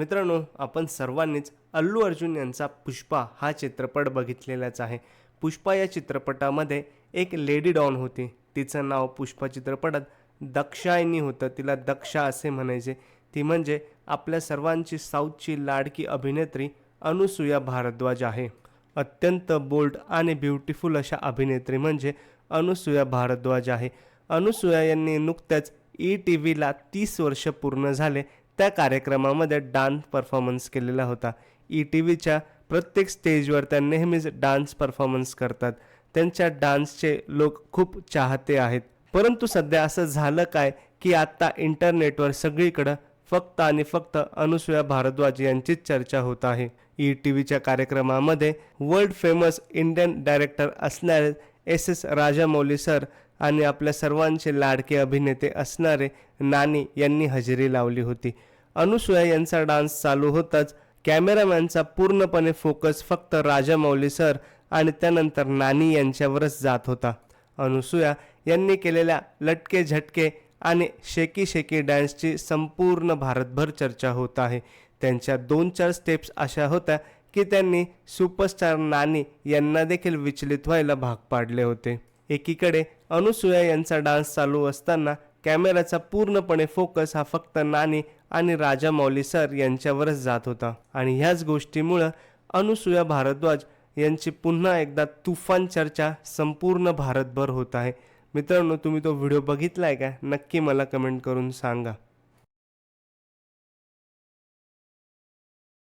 मित्रांनो आपण सर्वांनीच अल्लू अर्जुन यांचा पुष्पा हा चित्रपट बघितलेलाच आहे. पुष्पा या चित्रपटामध्ये एक लेडी डॉन होती. तिचं नाव पुष्पा चित्रपटात दक्षायनी होतं. तिला दक्षा असे म्हणायचे. ती म्हणजे आपल्या सर्वांची साऊथची लाडकी अभिनेत्री अनुसूया भारद्वाज आहे. अत्यंत बोल्ड आणि ब्युटिफुल अशा अभिनेत्री म्हणजे अनुसूया भारद्वाज आहे. अनुसूया यांनी नुकत्याच ई टी व्हीला तीस वर्ष पूर्ण झाले. त्या कार्यक्रमामध्ये डान्स परफॉर्मन्स केलेला होता. ई टी व्हीच्या प्रत्येक स्टेजवर त्या नेहमीच डान्स परफॉर्मन्स करतात. त्यांच्या डान्सचे लोक खूप चाहते आहेत. परंतु सध्या असं झालं काय की आत्ता इंटरनेटवर सगळीकडं फक्त आणि फक्त अनुसूया भारद्वाज यांचीच चर्चा होत आहे. ई टी व्हीच्या कार्यक्रमामध्ये वर्ल्ड फेमस इंडियन डायरेक्टर असणारे एस एस राजामौली सर आणि आपल्या सर्वांचे लाडके अभिनेते असणारे नानी यांनी हजेरी लावली होती. अनुसूया यांचा डान्स चालू होताच कॅमेरामॅनचा पूर्णपणे फोकस फक्त राजामौली सर आणि त्यानंतर नानी यांच्यावरच जात होता. अनुसूया यांनी केलेल्या लटके झटके आणि शेकी शेकी डॅन्सची संपूर्ण भारतभर चर्चा होत आहे. त्यांच्या दोन चार स्टेप्स अशा होत्या की त्यांनी सुपरस्टार नानी यांना देखील विचलित व्हायला भाग पाडले होते. एकीकडे अनुसूया यांचा डान्स चालू असताना कॅमेराचा पूर्णपणे फोकस हा फक्त नानी आणि राजा मौली सर यांच्यावरच जात होता. आणि ह्याच गोष्टीमुळं अनुसूया भारद्वाज यांची पुन्हा एकदा तुफान चर्चा संपूर्ण भारतभर होत आहे. मित्रांनो तुम्ही तो व्हिडिओ बघितला आहे का? नक्की मला कमेंट करून सांगा.